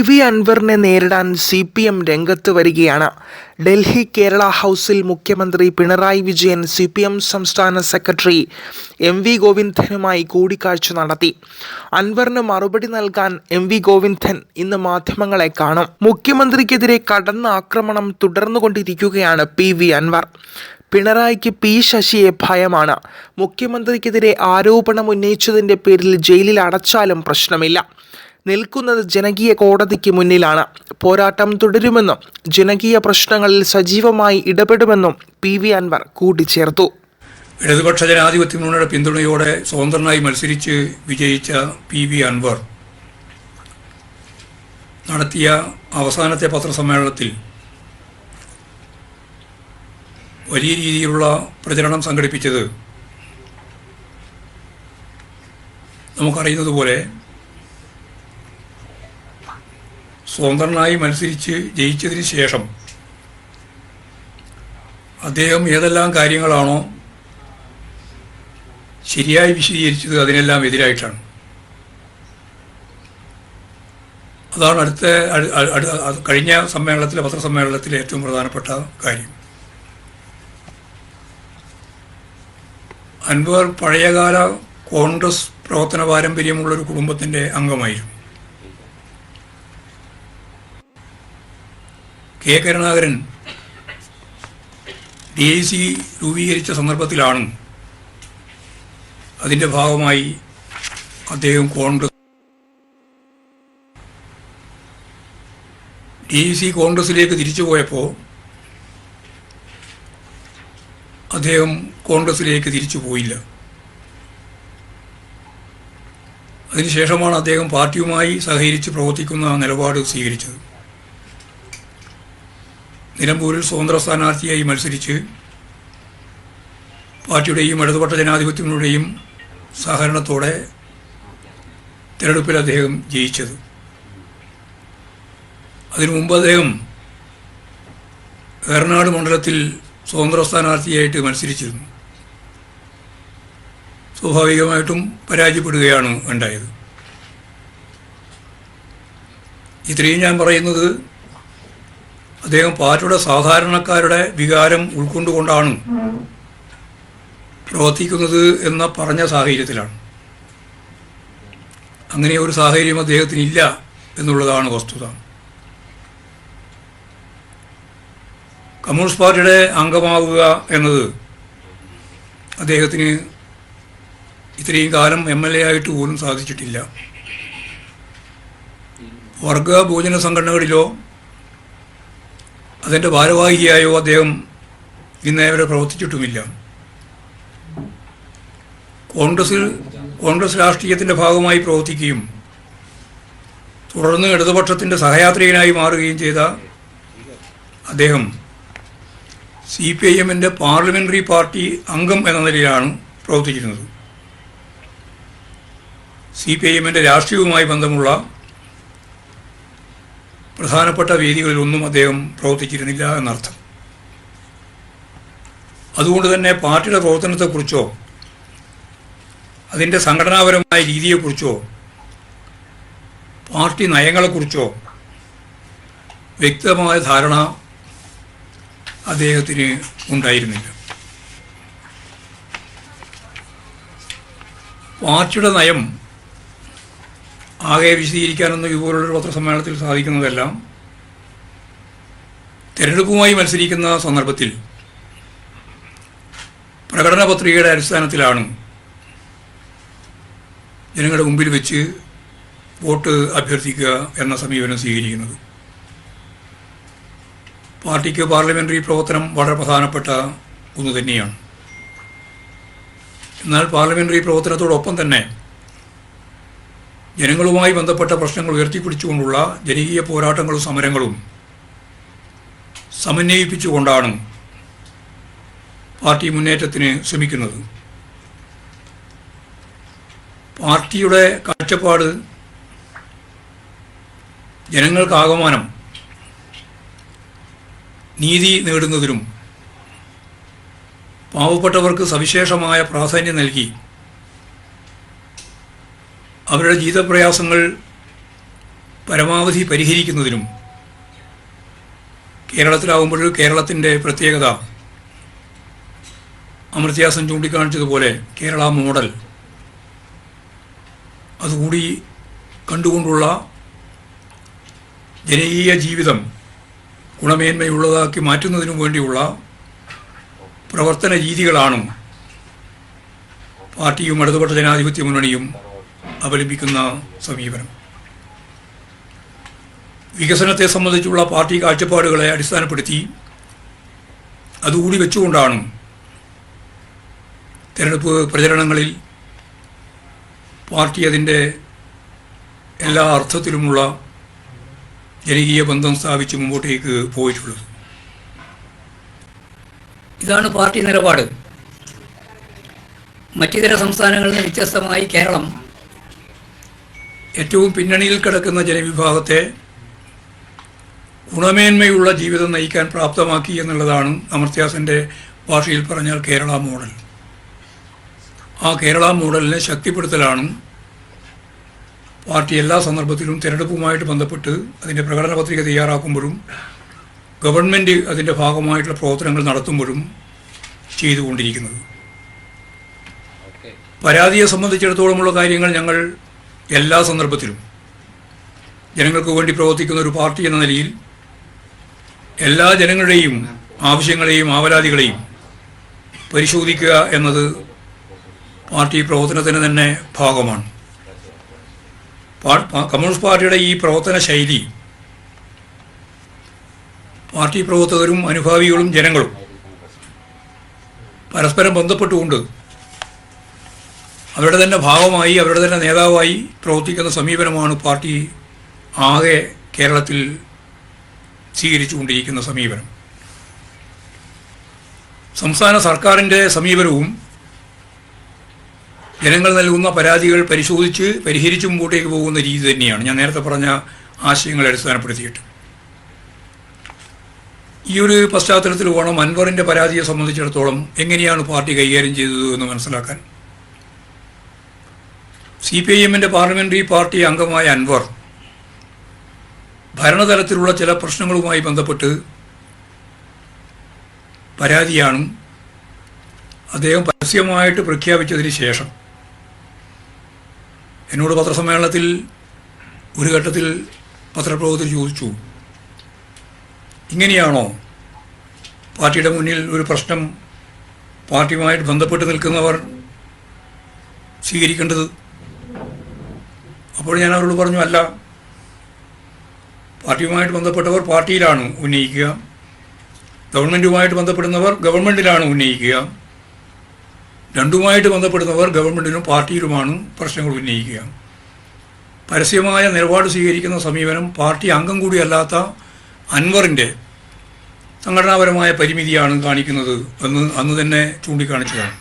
V അൻവറിനെ നേരിടാൻ C P M രംഗത്ത് വരികയാണ്. ഡൽഹി കേരള ഹൗസിൽ മുഖ്യമന്ത്രി Pinarayi Vijayan C P M സംസ്ഥാന സെക്രട്ടറി എം വി ഗോവിന്ദനുമായി കൂടിക്കാഴ്ച നടത്തി. അൻവറിന് മറുപടി നൽകാൻ എം വി ഗോവിന്ദൻ ഇന്ന് മാധ്യമങ്ങളെ കാണും. മുഖ്യമന്ത്രിക്കെതിരെ കടന്ന ആക്രമണം തുടർന്നുകൊണ്ടിരിക്കുകയാണ് പി വി അൻവർ. പിണറായിക്ക് പി ശശിയെ ഭയമാണ്. മുഖ്യമന്ത്രിക്കെതിരെ ആരോപണം ഉന്നയിച്ചതിന്റെ പേരിൽ ജയിലിൽ അടച്ചാലും പ്രശ്നമില്ല. നിൽക്കുന്നത് ജനകീയ കോടതിക്ക് മുന്നിലാണ്. പോരാട്ടം തുടരുമെന്നും ജനകീയ പ്രശ്നങ്ങളിൽ സജീവമായി ഇടപെടുമെന്നും പി വി അൻവർ കൂട്ടിച്ചേർത്തു. ഇടതുപക്ഷ ജനാധിപത്യ മുന്നണിയുടെ പിന്തുണയോടെ സ്വതന്ത്രനായി മത്സരിച്ച് വിജയിച്ച പി വി അൻവർ നടത്തിയ അവസാനത്തെ പത്രസമ്മേളനത്തിൽ വലിയ രീതിയിലുള്ള പ്രചരണം സംഘടിപ്പിച്ചത് നമുക്കറിയുന്നതുപോലെ സ്വതന്ത്രനായി മത്സരിച്ച് ജയിച്ചതിന് ശേഷം അദ്ദേഹം ഏതെല്ലാം കാര്യങ്ങളാണോ ശരിയായി വിശദീകരിച്ചത് അതിനെല്ലാം എതിരായിട്ടാണ്. അതാണ് അടുത്ത കഴിഞ്ഞ സമ്മേളനത്തിലെ പത്രസമ്മേളനത്തിലെ ഏറ്റവും പ്രധാനപ്പെട്ട കാര്യം. അൻവർ പഴയകാല കോൺഗ്രസ് പ്രവർത്തന പാരമ്പര്യമുള്ള ഒരു കുടുംബത്തിന്റെ അംഗമായിരുന്നു. K Karunakaran D I C രൂപീകരിച്ച സന്ദർഭത്തിലാണ് അതിന്റെ ഭാഗമായി അദ്ദേഹം കോൺഗ്രസ് ഡി സി കോൺഗ്രസിലേക്ക് തിരിച്ചു പോയപ്പോൾ അദ്ദേഹം കോൺഗ്രസിലേക്ക് തിരിച്ചു പോയില്ല. അതിനുശേഷമാണ് അദ്ദേഹം പാർട്ടിയുമായി സഹകരിച്ച് പ്രവർത്തിക്കുന്ന നിലപാട് സ്വീകരിച്ചത്. നിലമ്പൂരിൽ സ്വതന്ത്ര സ്ഥാനാർത്ഥിയായി മത്സരിച്ച് പാർട്ടിയുടെയും ഇടതുപക്ഷ ജനാധിപത്യങ്ങളുടെയും സഹകരണത്തോടെ തിരഞ്ഞെടുപ്പിൽ അദ്ദേഹം ജയിച്ചത്. അതിനു മുമ്പ് അദ്ദേഹം ഏറനാട് മണ്ഡലത്തിൽ സ്വതന്ത്ര സ്ഥാനാർത്ഥിയായിട്ട് മത്സരിച്ചിരുന്നു. സ്വാഭാവികമായിട്ടും പരാജയപ്പെടുകയാണ് ഉണ്ടായത്. ഇത്രയും ഞാൻ പറയുന്നത് അദ്ദേഹം പാർട്ടിയുടെ സാധാരണക്കാരുടെ വികാരം ഉൾക്കൊണ്ടുകൊണ്ടാണ് പ്രവർത്തിക്കുന്നത് എന്ന പറഞ്ഞ സാഹചര്യത്തിലാണ്. അങ്ങനെ ഒരു സാഹചര്യം അദ്ദേഹത്തിന് ഇല്ല എന്നുള്ളതാണ് വസ്തുത. കമ്മ്യൂണിസ്റ്റ് പാർട്ടിയുടെ അംഗമാവുക എന്നത് അദ്ദേഹത്തിന് ഇത്രയും കാലം എം എൽ എ ആയിട്ട് പോലും സാധിച്ചിട്ടില്ല. വർഗ ഭോജന സംഘടനകളിലോ അതിന്റെ ഭാരവാഹിയായോ അദ്ദേഹം ഇന്നേ വരെ പ്രവർത്തിച്ചിട്ടുമില്ല. കോൺഗ്രസിൽ കോൺഗ്രസ് രാഷ്ട്രീയത്തിന്റെ ഭാഗമായി പ്രവർത്തിക്കുകയും തുടർന്ന് ഇടതുപക്ഷത്തിന്റെ സഹയാത്രികനായി മാറുകയും ചെയ്ത അദ്ദേഹം സി പി ഐ എമ്മിന്റെ പാർലമെന്ററി പാർട്ടി അംഗം എന്ന നിലയിലാണ് പ്രവർത്തിച്ചിരുന്നത്. സി പി ഐ എമ്മിന്റെ രാഷ്ട്രീയവുമായി ബന്ധമുള്ള പ്രധാനപ്പെട്ട വേദികളിലൊന്നും അദ്ദേഹം പ്രവർത്തിച്ചിരുന്നില്ല എന്നർത്ഥം. അതുകൊണ്ട് തന്നെ പാർട്ടിയുടെ പ്രവർത്തനത്തെക്കുറിച്ചോ അതിന്റെ സംഘടനാപരമായ രീതിയെക്കുറിച്ചോ പാർട്ടി നയങ്ങളെക്കുറിച്ചോ വ്യക്തമായ ധാരണ അദ്ദേഹത്തിന് ഉണ്ടായിരുന്നില്ല. പാർട്ടിയുടെ നയം ആകെ വിശദീകരിക്കാനൊന്നും ഇതുപോലുള്ളൊരു പത്രസമ്മേളനത്തിൽ സാധിക്കുന്നതെല്ലാം തെരഞ്ഞെടുപ്പുമായി മത്സരിക്കുന്ന സന്ദർഭത്തിൽ പ്രകടന പത്രികയുടെ അടിസ്ഥാനത്തിലാണ് ജനങ്ങളുടെ മുമ്പിൽ വെച്ച് വോട്ട് അഭ്യർത്ഥിക്കുക എന്ന സമീപനം സ്വീകരിക്കുന്നത്. പാർട്ടിക്ക് പാർലമെന്ററി പ്രവർത്തനം വളരെ പ്രധാനപ്പെട്ട ഒന്ന് തന്നെയാണ്. എന്നാൽ പാർലമെന്ററി പ്രവർത്തനത്തോടൊപ്പം തന്നെ ജനങ്ങളുമായി ബന്ധപ്പെട്ട പ്രശ്നങ്ങൾ ഉയർത്തിപ്പിടിച്ചുകൊണ്ടുള്ള ജനകീയ പോരാട്ടങ്ങളും സമരങ്ങളും സമന്വയിപ്പിച്ചുകൊണ്ടാണ് പാർട്ടി മുന്നേറ്റത്തിന് ശ്രമിക്കുന്നത്. പാർട്ടിയുടെ കാഴ്ചപ്പാട് ജനങ്ങൾക്കാകമാനം നീതി നേടുന്നതിനും പാവപ്പെട്ടവർക്ക് സവിശേഷമായ പ്രാധാന്യം നൽകി അവരുടെ ജീവിതപ്രയാസങ്ങൾ പരമാവധി പരിഹരിക്കുന്നതിനും കേരളത്തിലാവുമ്പോൾ കേരളത്തിന്റെ പ്രത്യേകത അമൃത്യാസൻ ചൂണ്ടിക്കാണിച്ചതുപോലെ കേരള മോഡൽ. അതുകൂടി കണ്ടുകൊണ്ടുള്ള ജനകീയ ജീവിതം ഗുണമേന്മയുള്ളതാക്കി മാറ്റുന്നതിനു വേണ്ടിയുള്ള പ്രവർത്തന രീതികളാണ് പാർട്ടിയും ഇടതുപക്ഷ ജനാധിപത്യ മുന്നണിയും അവലംബിക്കുന്ന സമീപനം. വികസനത്തെ സംബന്ധിച്ചുള്ള പാർട്ടി കാഴ്ചപ്പാടുകളെ അടിസ്ഥാനപ്പെടുത്തി അതുകൂടി വെച്ചുകൊണ്ടാണ് തെരഞ്ഞെടുപ്പ് പ്രചരണങ്ങളിൽ പാർട്ടി അതിന്റെ എല്ലാ അർത്ഥത്തിലുമുള്ള ജനകീയ ബന്ധം സ്ഥാപിച്ച് മുമ്പോട്ടേക്ക് പോയിട്ടുള്ളത്. ഇതാണ് പാർട്ടി നിലപാട്. മറ്റിതര സംസ്ഥാനങ്ങളിൽ നിന്ന് വ്യത്യസ്തമായി കേരളം ഏറ്റവും പിന്നണിയിൽ കിടക്കുന്ന ജനവിഭാഗത്തെ ഗുണമേന്മയുള്ള ജീവിതം നയിക്കാൻ പ്രാപ്തമാക്കി എന്നുള്ളതാണ് അമർത്യാസന്റെ ഭാഷയിൽ പറഞ്ഞാൽ കേരള മോഡൽ. ആ കേരള മോഡലിനെ ശക്തിപ്പെടുത്തലാണ് പാർട്ടി എല്ലാ സന്ദർഭത്തിലും തിരഞ്ഞെടുപ്പുമായിട്ട് ബന്ധപ്പെട്ട് അതിന്റെ പ്രകടന പത്രിക തയ്യാറാക്കുമ്പോഴും ഗവൺമെന്റ് അതിന്റെ ഭാഗമായിട്ടുള്ള പ്രവർത്തനങ്ങൾ നടത്തുമ്പോഴും ചെയ്തുകൊണ്ടിരിക്കുന്നത്. പരാതിയെ സംബന്ധിച്ചിടത്തോളമുള്ള കാര്യങ്ങൾ ഞങ്ങൾ എല്ലാ സന്ദർഭത്തിലും ജനങ്ങൾക്ക് വേണ്ടി പ്രവർത്തിക്കുന്ന ഒരു പാർട്ടി എന്ന നിലയിൽ എല്ലാ ജനങ്ങളുടെയും ആവശ്യങ്ങളെയും ആവലാതികളെയും പരിശോധിക്കുക എന്നത് പാർട്ടി പ്രവർത്തനത്തിന് തന്നെ ഭാഗമാണ്. കമ്മ്യൂണിസ്റ്റ് പാർട്ടിയുടെ ഈ പ്രവർത്തന ശൈലി പാർട്ടി പ്രവർത്തകരും അനുഭാവികളും ജനങ്ങളും പരസ്പരം ബന്ധപ്പെട്ടുകൊണ്ട് അവരുടെ തന്നെ ഭാഗമായി അവരുടെ തന്നെ നേതാവായി പ്രവർത്തിക്കുന്ന സമീപനമാണ് പാർട്ടി ആകെ കേരളത്തിൽ സ്വീകരിച്ചുകൊണ്ടിരിക്കുന്ന സമീപനം. സംസ്ഥാന സർക്കാരിന്റെ സമീപനവും ജനങ്ങൾ നൽകുന്ന പരാതികൾ പരിശോധിച്ച് പരിഹരിച്ച് മുമ്പോട്ടേക്ക് പോകുന്ന രീതി തന്നെയാണ്. ഞാൻ നേരത്തെ പറഞ്ഞ ആശയങ്ങളെ അടിസ്ഥാനപ്പെടുത്തിയിട്ട്. ഈ ഒരു പശ്ചാത്തലത്തിൽ വേണം അൻവറിന്റെ പരാതിയെ സംബന്ധിച്ചിടത്തോളം എങ്ങനെയാണ് പാർട്ടി കൈകാര്യം ചെയ്തത് എന്ന് മനസ്സിലാക്കാൻ. സി പി ഐ എമ്മിന്റെ പാർലമെന്ററി പാർട്ടി അംഗമായ അൻവർ ഭരണതലത്തിലുള്ള ചില പ്രശ്നങ്ങളുമായി ബന്ധപ്പെട്ട് പരാതിയാണ് അദ്ദേഹം പരസ്യമായിട്ട് പ്രഖ്യാപിച്ചതിന് ശേഷം. എന്നോട് പത്രസമ്മേളനത്തിൽ ഒരു ഘട്ടത്തിൽ പത്രപ്രവർത്തകർ ചോദിച്ചു ഇങ്ങനെയാണോ പാർട്ടിയുടെ മുന്നിൽ ഒരു പ്രശ്നം പാർട്ടിയുമായിട്ട് ബന്ധപ്പെട്ട് നിൽക്കുന്നവർ സ്വീകരിക്കേണ്ടത്? അപ്പോൾ ഞാൻ അവരോട് പറഞ്ഞു അല്ല പാർട്ടിയുമായിട്ട് ബന്ധപ്പെട്ടവർ പാർട്ടിയിലാണ് ഉന്നയിക്കുക. ഗവൺമെന്റുമായിട്ട് ബന്ധപ്പെടുന്നവർ ഗവൺമെന്റിലാണ് ഉന്നയിക്കുക. രണ്ടുമായിട്ട് ബന്ധപ്പെടുന്നവർ ഗവൺമെന്റിലും പാർട്ടിയിലുമാണ് പ്രശ്നങ്ങൾ ഉന്നയിക്കുക. പരസ്യമായ നിലപാട് സ്വീകരിക്കുന്ന സമീപനം പാർട്ടി അംഗം കൂടിയല്ലാത്ത അൻവറിന്റെ സംഘടനാപരമായ പരിമിതിയാണ് കാണിക്കുന്നത് എന്ന് അന്ന് തന്നെ ചൂണ്ടിക്കാണിച്ചതാണ്.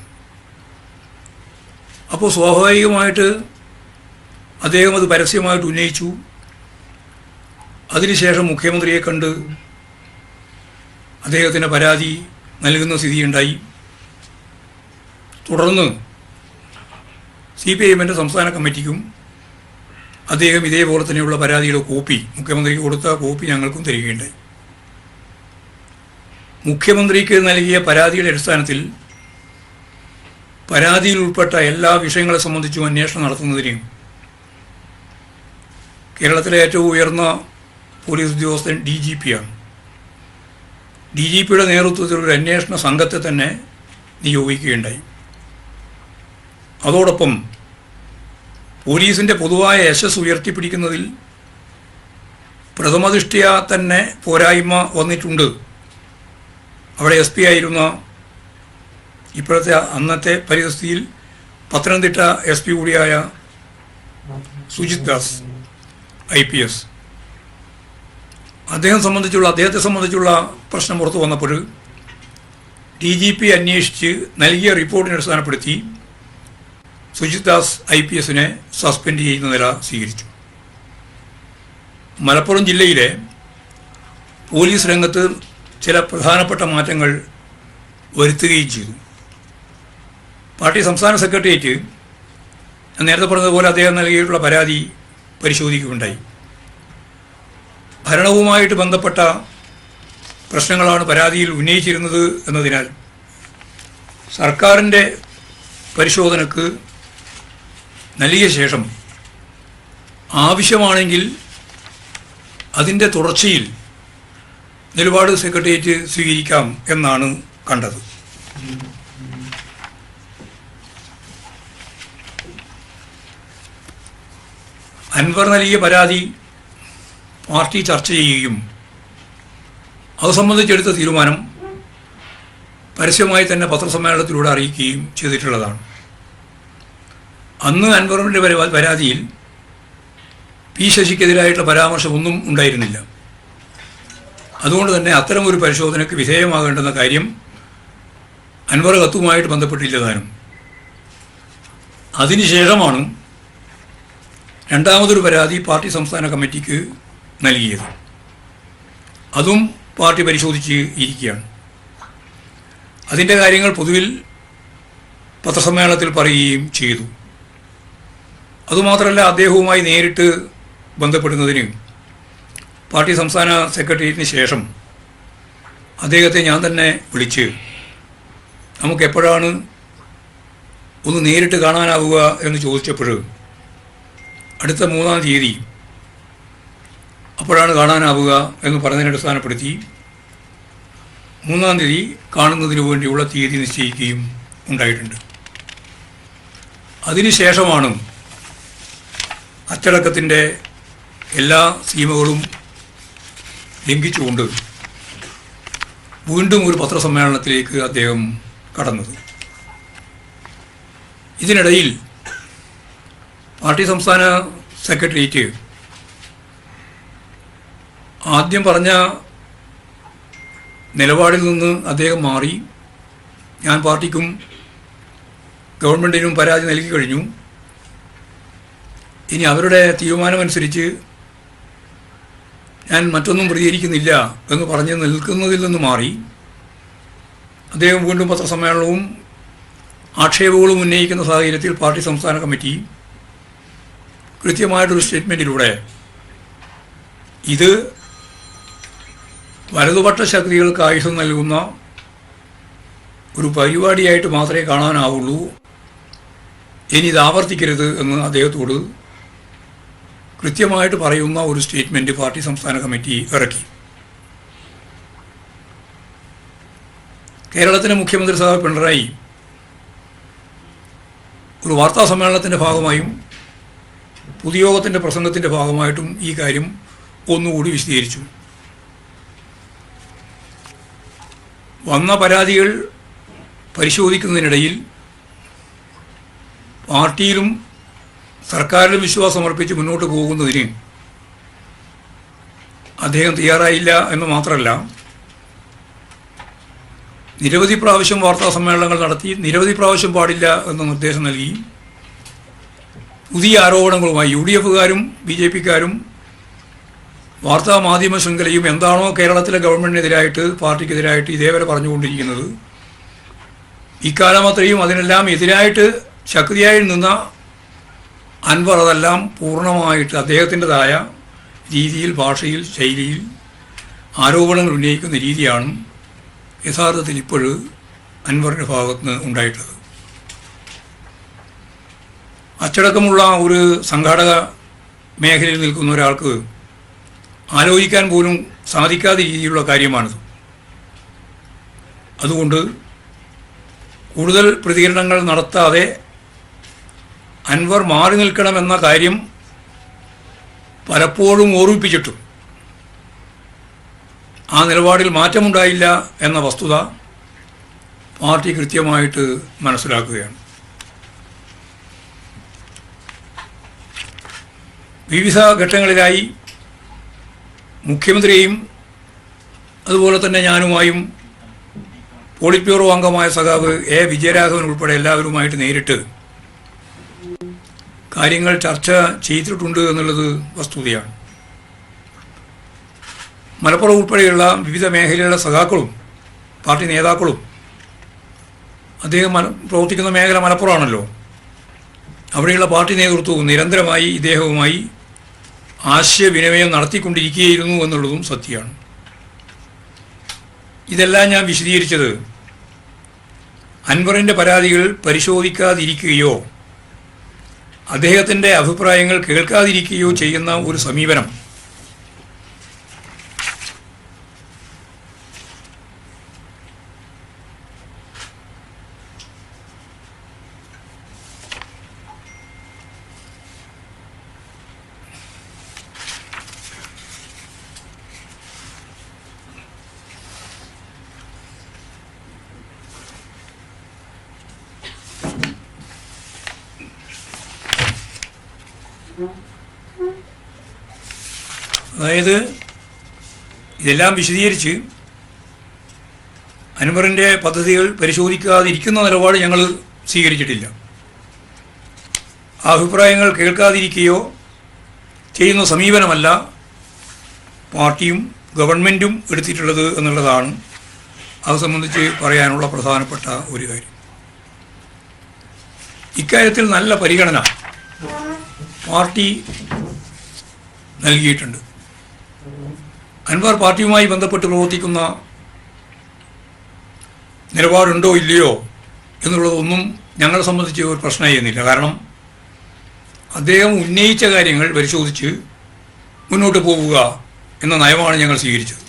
അപ്പോൾ സ്വാഭാവികമായിട്ട് അദ്ദേഹം അത് പരസ്യമായിട്ട് ഉന്നയിച്ചു. അതിനുശേഷം മുഖ്യമന്ത്രിയെ കണ്ട് അദ്ദേഹത്തിന് പരാതി നൽകുന്ന സ്ഥിതിയുണ്ടായി. തുടർന്ന് സി പി ഐ സംസ്ഥാന കമ്മിറ്റിക്കും അദ്ദേഹം ഇതേപോലെ തന്നെയുള്ള പരാതിയുടെ കോപ്പി മുഖ്യമന്ത്രിക്ക് കൊടുത്ത കോപ്പി ഞങ്ങൾക്കും തരികയുണ്ടായി. മുഖ്യമന്ത്രിക്ക് നൽകിയ പരാതിയുടെ അടിസ്ഥാനത്തിൽ പരാതിയിൽ ഉൾപ്പെട്ട എല്ലാ വിഷയങ്ങളെ സംബന്ധിച്ചും അന്വേഷണം നടത്തുന്നതിന് കേരളത്തിലെ ഏറ്റവും ഉയർന്ന പോലീസ് ഉദ്യോഗസ്ഥൻ ഡി ജി പി ആണ് ഡി ജി പിയുടെ നേതൃത്വത്തിൽ ഒരു അന്വേഷണ സംഘത്തെ തന്നെ നിയോഗിക്കുകയുണ്ടായി. അതോടൊപ്പം പോലീസിന്റെ പൊതുവായ യശസ് ഉയർത്തിപ്പിടിക്കുന്നതിൽ പ്രഥമദൃഷ്ടിയ തന്നെ പോരായ്മ വന്നിട്ടുണ്ട്. അവിടെ എസ് പി ആയിരുന്ന ഇപ്പോഴത്തെ അന്നത്തെ പരിസ്ഥിതിയിൽ പത്തനംതിട്ട എസ് പി കൂടിയായ Sujith Das. I P S. അദ്ദേഹം സംബന്ധിച്ചുള്ള അദ്ദേഹത്തെ സംബന്ധിച്ചുള്ള പ്രശ്നം പുറത്തു വന്നപ്പോൾ ഡി ജി പി അന്വേഷിച്ച് നൽകിയ റിപ്പോർട്ടിനെ അടിസ്ഥാനപ്പെടുത്തി സുജിത് ദാസ് ഐ പി എസിനെ സസ്പെൻഡ് ചെയ്യുന്ന നില സ്വീകരിച്ചു. മലപ്പുറം ജില്ലയിലെ പോലീസ് രംഗത്ത് ചില പ്രധാനപ്പെട്ട മാറ്റങ്ങൾ വരുത്തുകയും ചെയ്തു. പാർട്ടി സംസ്ഥാന സെക്രട്ടേറിയറ്റ് ഞാൻ നേരത്തെ പറഞ്ഞതുപോലെ അദ്ദേഹം നൽകിയിട്ടുള്ള പരാതി പരിശോധിക്കുകയുണ്ടായി. ഭരണവുമായിട്ട് ബന്ധപ്പെട്ട പ്രശ്നങ്ങളാണ് പരാതിയിൽ ഉന്നയിച്ചിരുന്നത് എന്നതിനാൽ സർക്കാരിന്റെ പരിശോധനക്ക് നൽകിയ ശേഷം ആവശ്യമാണെങ്കിൽ അതിന്റെ തുടർച്ചയിൽ നിലപാട് സെക്രട്ടേറിയറ്റ് സ്വീകരിക്കാം എന്നാണ് കണ്ടത്. അൻവർ നൽകിയ പരാതി പാർട്ടി ചർച്ച ചെയ്യുകയും അത് സംബന്ധിച്ചെടുത്ത തീരുമാനം പരസ്യമായി തന്നെ പത്രസമ്മേളനത്തിലൂടെ അറിയിക്കുകയും ചെയ്തിട്ടുള്ളതാണ്. അന്ന് അൻവറിന്റെ പരാ- പരാതിയിൽ പി ശശിക്കെതിരായിട്ടുള്ള പരാമർശമൊന്നും ഉണ്ടായിരുന്നില്ല. അതുകൊണ്ട് തന്നെ അത്തരം ഒരു പരിശോധനയ്ക്ക് വിധേയമാകേണ്ടെന്ന കാര്യം അൻവർ കത്തുമായിട്ട് ബന്ധപ്പെട്ടില്ല താനും. അതിനുശേഷമാണ് രണ്ടാമതൊരു പരാതി പാർട്ടി സംസ്ഥാന കമ്മിറ്റിക്ക് നൽകിയത്. അതും പാർട്ടി പരിശോധിച്ച് ഇരിക്കുകയാണ്. അതിന്റെ കാര്യങ്ങൾ പൊതുവിൽ പത്രസമ്മേളനത്തിൽ പറയുകയും ചെയ്തു. അതുമാത്രമല്ല അദ്ദേഹവുമായി നേരിട്ട് ബന്ധപ്പെടുന്നതിന് പാർട്ടി സംസ്ഥാന സെക്രട്ടേറിയറ്റിന് ശേഷം അദ്ദേഹത്തെ ഞാൻ തന്നെ വിളിച്ച് നമുക്കെപ്പോഴാണ് ഒന്ന് നേരിട്ട് കാണാനാവുക എന്ന് ചോദിച്ചപ്പോൾ അടുത്ത മൂന്നാം തീയതി അപ്പോഴാണ് കാണാനാവുക എന്ന് പറഞ്ഞതിനെ അടിസ്ഥാനപ്പെടുത്തി മൂന്നാം തീയതി കാണുന്നതിന് വേണ്ടിയുള്ള തീയതി നിശ്ചയിക്കുകയും ഉണ്ടായിട്ടുണ്ട്. അതിനുശേഷമാണ് അച്ചടക്കത്തിന്റെ എല്ലാ സീമകളും ലംഘിച്ചുകൊണ്ട് വീണ്ടും ഒരു പത്രസമ്മേളനത്തിലേക്ക് അദ്ദേഹം കടന്നത്. ഇതിനിടയിൽ പാർട്ടി സംസ്ഥാന സെക്രട്ടേറിയറ്റ് ആദ്യം പറഞ്ഞ നിലപാടിൽ നിന്ന് അദ്ദേഹം മാറി. ഞാൻ പാർട്ടിക്കും ഗവൺമെന്റിനും പരാതി നൽകി കഴിഞ്ഞു. ഇനി അവരുടെ തീരുമാനമനുസരിച്ച് ഞാൻ മറ്റൊന്നും പ്രതികരിക്കുന്നില്ല എന്ന് പറഞ്ഞ് നിൽക്കുന്നതിൽ നിന്ന് മാറി. അദ്ദേഹം വീണ്ടും പത്രസമ്മേളനവും ആക്ഷേപങ്ങളും ഉന്നയിക്കുന്ന സാഹചര്യത്തിൽ പാർട്ടി സംസ്ഥാന കമ്മിറ്റി കൃത്യമായിട്ടൊരു സ്റ്റേറ്റ്മെന്റിലൂടെ ഇത് വലതുപക്ഷ ശക്തികൾക്ക് ആയുധം നൽകുന്ന ഒരു പരിപാടിയായിട്ട് മാത്രമേ കാണാനാവുള്ളൂ. ഇനി ഇത് ആവർത്തിക്കരുത് എന്ന് അദ്ദേഹത്തോട് കൃത്യമായിട്ട് പറയുന്ന ഒരു സ്റ്റേറ്റ്മെന്റ് പാർട്ടി സംസ്ഥാന കമ്മിറ്റി ഇറക്കി. കേരളത്തിലെ മുഖ്യമന്ത്രി സാഹ പിണറായി ഒരു വാർത്താ സമ്മേളനത്തിന്റെ ഭാഗമായും പൊതുയോഗത്തിന്റെ പ്രസംഗത്തിന്റെ ഭാഗമായിട്ടും ഈ കാര്യം ഒന്നുകൂടി വിശദീകരിച്ചു. വന്ന പരാതികൾ പരിശോധിക്കുന്നതിനിടയിൽ പാർട്ടിയിലും സർക്കാരിലും വിശ്വാസം അർപ്പിച്ച് മുന്നോട്ട് പോകുന്നതിന് അദ്ദേഹം തയ്യാറായില്ല എന്ന് മാത്രമല്ല നിരവധി പ്രാവശ്യം വാർത്താ സമ്മേളനങ്ങൾ നടത്തി നിരവധി പ്രാവശ്യം പാടില്ല എന്ന നിർദ്ദേശം നൽകി. പുതിയ ആരോപണങ്ങളുമായി യു ഡി എഫുകാരും ബി ജെ പിക്കാരും വാർത്താ മാധ്യമ ശൃംഖലയും എന്താണോ കേരളത്തിലെ ഗവൺമെന്റിനെതിരായിട്ട് പാർട്ടിക്കെതിരായിട്ട് ഇതേവരെ പറഞ്ഞുകൊണ്ടിരിക്കുന്നത്. ഇക്കാലം അത്രയും അതിനെല്ലാം എതിരായിട്ട് ശക്തിയായി നിന്ന അൻവർ അതെല്ലാം പൂർണമായിട്ട് അദ്ദേഹത്തിന്റെതായ രീതിയിൽ ഭാഷയിൽ ശൈലിയിൽ ആരോപണങ്ങൾ ഉന്നയിക്കുന്ന രീതിയാണ് യഥാർത്ഥത്തിൽ ഇപ്പോഴും അൻവറിന്റെ ഭാഗത്ത് നിന്ന് ഉണ്ടായിട്ടുള്ളത്. അച്ചടക്കമുള്ള ഒരു സംഘാടക മേഖലയിൽ നിൽക്കുന്ന ഒരാൾക്ക് ആലോചിക്കാൻ പോലും സാധിക്കാത്ത രീതിയിലുള്ള കാര്യമാണിത്. അതുകൊണ്ട് കൂടുതൽ പ്രതികരണങ്ങൾ നടത്താതെ അൻവർ മാറി നിൽക്കണമെന്ന കാര്യം പലപ്പോഴും ഓർമ്മിപ്പിച്ചിട്ടും ആ നിലപാടിൽ മാറ്റമുണ്ടായില്ല എന്ന വസ്തുത പാർട്ടി കൃത്യമായിട്ട് മനസ്സിലാക്കുകയാണ്. വിവിധ ഘട്ടങ്ങളിലായി മുഖ്യമന്ത്രിയും അതുപോലെ തന്നെ ഞാനുമായും പോളിറ്റ് ബ്യൂറോ അംഗമായ സഖാവ് എ വിജയരാഘവൻ ഉൾപ്പെടെ എല്ലാവരുമായിട്ട് നേരിട്ട് കാര്യങ്ങൾ ചർച്ച ചെയ്തിട്ടുണ്ട് എന്നുള്ളത് വസ്തുതയാണ്. മലപ്പുറം ഉൾപ്പെടെയുള്ള വിവിധ മേഖലയിലുള്ള സഖാക്കളും പാർട്ടി നേതാക്കളും അദ്ദേഹം പ്രവർത്തിക്കുന്ന മേഖല മലപ്പുറമാണല്ലോ. അവിടെയുള്ള പാർട്ടി നേതൃത്വവും നിരന്തരമായി ഇദ്ദേഹവുമായി ആശയവിനിമയം നടത്തിക്കൊണ്ടിരിക്കുകയായിരുന്നു എന്നുള്ളതും സത്യമാണ്. ഇതെല്ലാം ഞാൻ വിശദീകരിച്ചത് അൻവറിന്റെ പരാതികൾ പരിശോധിക്കാതിരിക്കുകയോ അദ്ദേഹത്തിന്റെ അഭിപ്രായങ്ങൾ കേൾക്കാതിരിക്കുകയോ ചെയ്യുന്ന ഒരു സമീപനം. അതായത് ഇതെല്ലാം വിശദീകരിച്ച് അനുമറിന്റെ പദ്ധതികൾ പരിശോധിക്കാതിരിക്കുന്ന നിലപാട് ഞങ്ങൾ സ്വീകരിച്ചിട്ടില്ല. അഭിപ്രായങ്ങൾ കേൾക്കാതിരിക്കുകയോ ചെയ്യുന്ന സമീപനമല്ല പാർട്ടിയും ഗവൺമെന്റും എടുത്തിട്ടുള്ളത് എന്നുള്ളതാണ് അത് സംബന്ധിച്ച് പറയാനുള്ള പ്രധാനപ്പെട്ട ഒരു കാര്യം. ഇക്കാര്യത്തിൽ നല്ല പരിഗണന പാർട്ടി നൽകിയിട്ടുണ്ട്. അൻവർ പാർട്ടിയുമായി ബന്ധപ്പെട്ട് പ്രവർത്തിക്കുന്ന നിലപാടുണ്ടോ ഇല്ലയോ എന്നുള്ളതൊന്നും ഞങ്ങളെ സംബന്ധിച്ച് ഒരു പ്രശ്നമായിരുന്നില്ല കാരണം അദ്ദേഹം ഉന്നയിച്ച കാര്യങ്ങൾ പരിശോധിച്ച് മുന്നോട്ട് പോവുക എന്ന നയമാണ് ഞങ്ങൾ സ്വീകരിച്ചത്.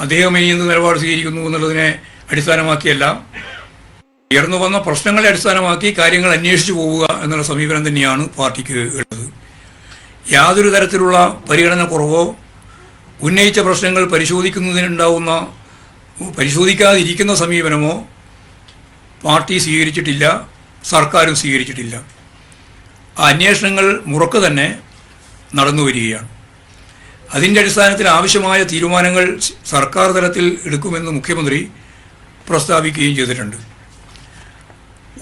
അദ്ദേഹം ഇനി എന്ത് നിലപാട് സ്വീകരിക്കുന്നു എന്നുള്ളതിനെ അടിസ്ഥാനമാക്കിയല്ല ഉയർന്നു വന്ന പ്രശ്നങ്ങളെ അടിസ്ഥാനമാക്കി കാര്യങ്ങൾ അന്വേഷിച്ചു പോവുക എന്നുള്ള സമീപനം തന്നെയാണ് പാർട്ടിക്ക് ഉള്ളത്. യാതൊരു തരത്തിലുള്ള പരിഗണന കുറവോ ഉന്നയിച്ച പ്രശ്നങ്ങൾ പരിശോധിക്കുന്നതിനുണ്ടാവുന്ന പരിശോധിക്കാതിരിക്കുന്ന സമീപനമോ പാർട്ടി സ്വീകരിച്ചിട്ടില്ല സർക്കാരും സ്വീകരിച്ചിട്ടില്ല. ആ അന്വേഷണങ്ങൾ മുറക്ക് തന്നെ നടന്നു വരികയാണ്. അതിന്റെ അടിസ്ഥാനത്തിൽ ആവശ്യമായ തീരുമാനങ്ങൾ സർക്കാർ തലത്തിൽ എടുക്കുമെന്ന് മുഖ്യമന്ത്രി പ്രസ്താവിക്കുകയും ചെയ്തിട്ടുണ്ട്.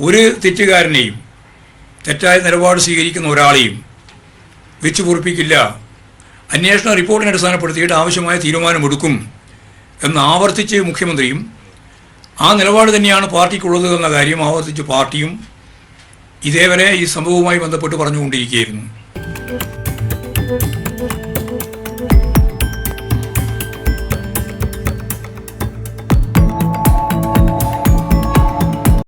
ഒരു തെറ്റുകാരനെയും തെറ്റായ നിലപാട് സ്വീകരിക്കുന്ന ഒരാളെയും വെച്ചു പൊറിപ്പിക്കില്ല അന്വേഷണ റിപ്പോർട്ടിനെ അടിസ്ഥാനപ്പെടുത്തിയിട്ട് ആവശ്യമായ തീരുമാനമെടുക്കും എന്ന് ആവർത്തിച്ച് മുഖ്യമന്ത്രിയും ആ നിലപാട് തന്നെയാണ് പാർട്ടിക്കുള്ളത് എന്ന കാര്യം ആവർത്തിച്ച് പാർട്ടിയും ഇതേവരെ ഈ സംഭവവുമായി ബന്ധപ്പെട്ട് പറഞ്ഞുകൊണ്ടിരിക്കുകയായിരുന്നു.